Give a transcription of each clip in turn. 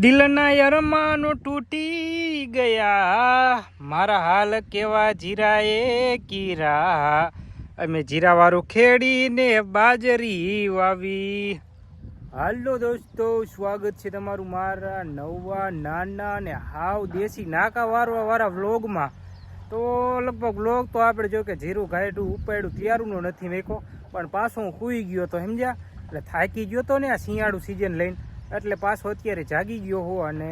દિલના યરમાનો તૂટી ગયા. મારા હાલ કેવા જીરાએ કીરા. અમે જીરાવાળું ખેડીને બાજરી વાવી. હાલો દોસ્તો, સ્વાગત છે તમારું મારા નવા નાના અને હાવ દેશી નાકા વારવા વાળા વ્લોગમાં. તો લગભગ વ્લોગ તો આપણે જો કે જીરું ઘાયડું ઉપાડ્યું, ત્યારનું નથી મેકો પણ પાછો હું સૂઈ ગયો તો, સમજ્યા? એટલે થાકી ગયો તો ને આ શિયાળું સિઝન લઈને. એટલે પાછો અત્યારે જાગી ગયો હો અને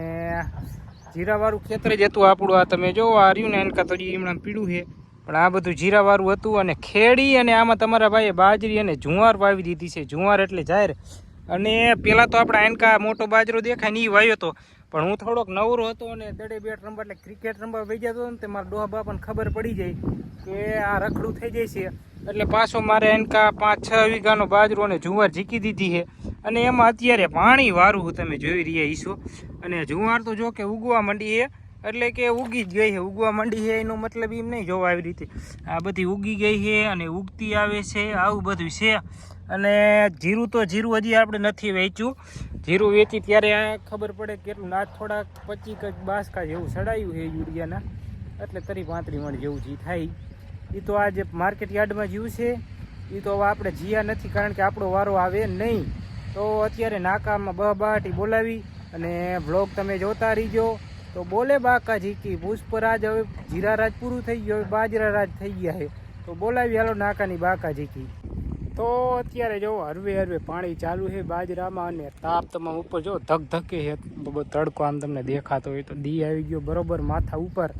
જીરાવાળું ખેતર જ હતું આપણું. આ તમે જો આ ને એનકા તો હમણાં પીળું છે. પણ આ બધું જીરાવાળું હતું અને ખેડી અને આમાં તમારા ભાઈએ બાજરી અને જુવાર વાવી દીધી છે. જુવાર એટલે જાહેર. અને પેલા તો આપણા એનકા મોટો બાજરો દેખાય ને એ વાવ્યો હતો પણ હું થોડોક નવરો હતો અને દડે બેટ રમવા એટલે ક્રિકેટ રમવા વહી જતો ને તે મારા ડોહા બાપાને ખબર પડી જાય કે આ રખડું થઈ જાય છે. એટલે પાછો મારે એનકા પાંચ છ વીઘાનો બાજરો અને જુવાર ઝીકી દીધી છે. અને એમાં અત્યારે પાણી વારું તમે જોઈ રહ્યા ઈશો. અને જુવાર તો જો કે ઉગવા માંડી છે, એટલે કે ઉગી જ ગઈ છે. ઉગવા માંડી છે એનો મતલબ એમ નહીં જોવા આવી રીતે. આ બધી ઉગી ગઈ છે અને ઉગતી આવે છે, આવું બધું છે. અને જીરું તો જીરું હજી આપણે નથી વેચ્યું. જીરું વેચી ત્યારે ખબર પડે કેટલું ના થોડાક પચીસ બાસકા જેવું સડાયું છે યુરિયાના. એટલે તરી પાંત્રી મણ જેવું જે થાય. એ તો આ જે માર્કેટ યાર્ડમાં જીવું છે એ તો આપણે જીયા નથી કારણ કે આપણો વારો આવે નહીં. તો અત્યારે નાકામાં બહ બહાટી બોલાવી અને બ્લોગ તમે જોતા રહીજો. તો બોલે બાકા જીકી પુષ્પરાજ હવે જીરા રાજ પૂરું થઈ ગયું, હવે બાજરા રાજ થઈ ગયા છે. તો બોલાવી, હાલો નાકાની બાકા જીકી તો અત્યારે જો હરવે હરવે પાણી ચાલુ છે બાજરામાં અને તાપ તમામ ઉપર જો ધક ધકે છે તડકો આમ તમને દેખાતો હોય તો દી આવી ગયો બરોબર માથા ઉપર.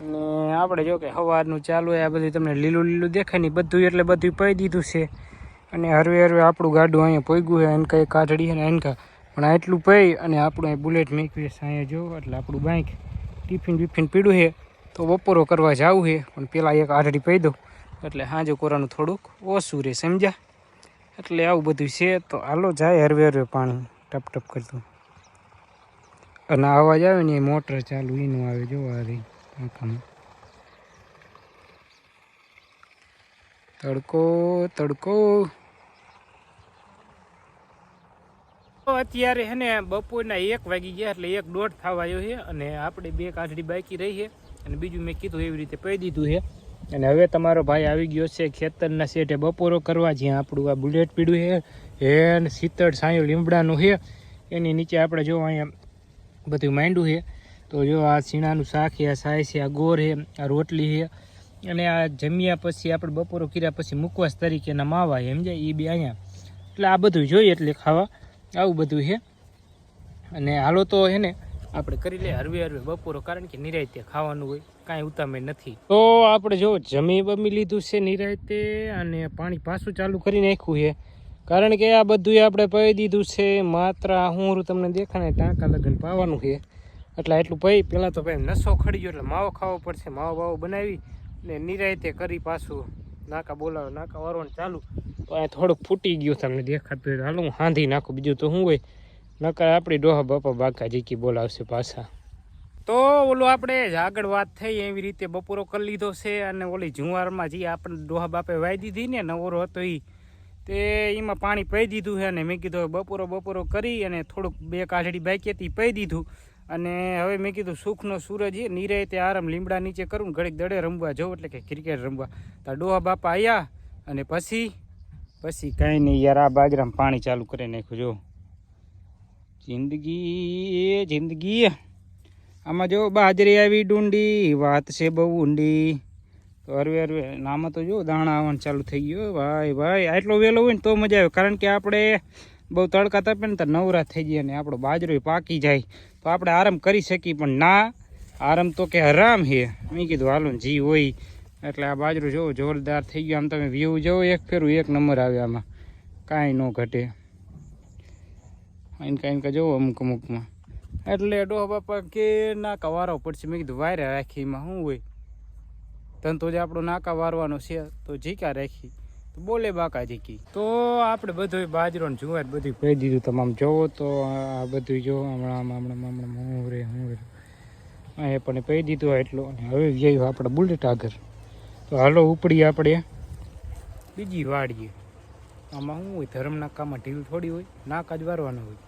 અને આપણે જો કે સવારનું ચાલુ હોય આ બધું તમને લીલું લીલું દેખાય નહીં બધું એટલે બધું પડી દીધું છે. અને હરવે હરવે આપણું ગાડું અહીંયા પોગ્યું છે એનકા એક કાઢડી અને એનકા પણ આટલું પઈ અને આપણું અહીં બુલેટ મેકવી છે અહીંયા જો, એટલે આપણું બાઇક ટિફિન બિફિન પીડું છે. તો બપોરો કરવા જવું છે, પણ પહેલાં એક આઢડી પી દો એટલે હાજે કોરાનું થોડુંક ઓછું રહે સમજ્યા? એટલે આવું બધું છે, તો હાલો જાય હરવે હરવે પાણી, ટપ ટપ કરતું. અને અવાજ આવે ને એ મોટર ચાલુ, એનું આવે, જો આ રહી તડકો તડકો તો અત્યારે હે ને બપોરના એક વાગી ગયા એટલે એક દોઢ થવા આવ્યો છે અને આપણે બે કાઢડી બાકી રહી છે અને બીજું મેં કીધું એવી રીતે પહી દીધું છે. અને હવે તમારો ભાઈ આવી ગયો છે ખેતરના શેઠે બપોરો કરવા જ્યાં આપણું આ બુલેટ પીડું છે હેન શીતળ સાયું લીમડાનું છે. એની નીચે આપણે જો અહીંયા બધું માંડ્યું છે. તો જો આ સીણાનું શાક છે, આ સાય છે, આ ગોર છે, આ રોટલી છે. અને આ જમ્યા પછી આપણે બપોરો કર્યા પછી મુકવાસ તરીકેના માવા છે, સમજાય? એ બી અહીંયા. એટલે આ બધું જોઈએ એટલે ખાવા. આવું બધું છે. અને હાલો તો હે ને આપણે કરી લઈએ હરવે હરવે બપોરો કારણ કે નિરાયતે ખાવાનું હોય કાંઈ ઉતામે નથી. તો આપણે જો જમી બમી લીધું છે નિરાયતે અને પાણી પાછું ચાલુ કરી નાખ્યું છે. કારણ કે આ બધું આપણે પહી દીધું છે માત્ર હું તમને દેખાને ટાંકા લગન પાવાનું છે. એટલે એટલું પહી પહેલાં તો ભાઈ નસો ખડી ગયો એટલે માવો ખાવો પડશે. માવો બાવો બનાવી ને નિરાયતે કરી પાછું નાકા બોલાવે, નાકા વારવાનું ચાલુ. પણ થોડુંક ફૂટી ગયું તમને દેખાતું હોય હાલો હું હાંધી નાખું. બીજું તો શું હોય? નકર આપણી ડોહા બાપા બાકા જીકી બોલાવશે પાછા. તો ઓલું આપણે આગળ વાત થઈ, એવી રીતે બપોરો કરી લીધો છે અને ઓલી જુવારમાં જે આપણે ડોહા બાપે વાઈ દીધી ને નવરો હતો એ તે એમાં પાણી પહી દીધું છે અને મેં કીધું બપોરો બપોરો કરી અને થોડુંક બે કાઢડી બાકી હતી પી દીધું. અને હવે મેં કીધું સુખનો સૂરજ એ નીરે તે આરામ લીમડા નીચે કરું ઘડીક દડે રમવા જવું એટલે કે ક્રિકેટ રમવા. તો ડોહા બાપા આવ્યા અને પછી પછી કાંઈ નહીં યાર, આ બાજરામાં પાણી ચાલુ કરી નાખ્યું, જો. જિંદગી જિંદગી આમાં જો બાજરી આવી ડુંડી, વાત છે બહુ ઊંડી. તો હરવે હરવે, નામાં તો જો દાણા આવવાનું ચાલુ થઈ ગયો ભાઈ ભાઈ, આટલો વહેલો હોય ને તો મજા આવે, કારણ કે આપણે બહુ તડકા તપે ને તો નવરા થઈ જાય ને આપણો બાજરો પાકી જાય. તો આપણે આરામ કરી શકીએ, પણ ના, આરામ તો કે હરામ હે. મેં કીધું, હાલો જી હોય. એટલે આ બાજરું જોવો, જોરદાર થઈ ગયો. આમ તમે વ્યૂ જોવો, એક ફેરું, એક નંબર આવે આમાં. કાંઈ ન ઘટે. કાંઈ કાંઈ જોવો અમુક અમુકમાં. એટલે ડોહ બાપા, કે નાકા વારવો પડશે. મેં કીધું, વાયરે રાખી એમાં શું હોય? ધંધો જે આપણો નાકા વારવાનો છે, તો જીકા રાખી. બોલે બાકા જીકી તો આપણે બધું બાજરો ને જુવાર બધું કહી દીધું તમામ જોવો તો આ બધું જો હમણાં હમણાં હમણાં હું રે હું રે. એ પણ કહી દીધું એટલું. અને હવે જઈએ આપણે બુલેટ આગળ. તો હાલો ઉપડી આપણે. બીજી વાડીએ. આમાં શું હોય, ધર્મના કામમાં ઢીલ થોડી હોય, નાકા જ વારવાના હોય.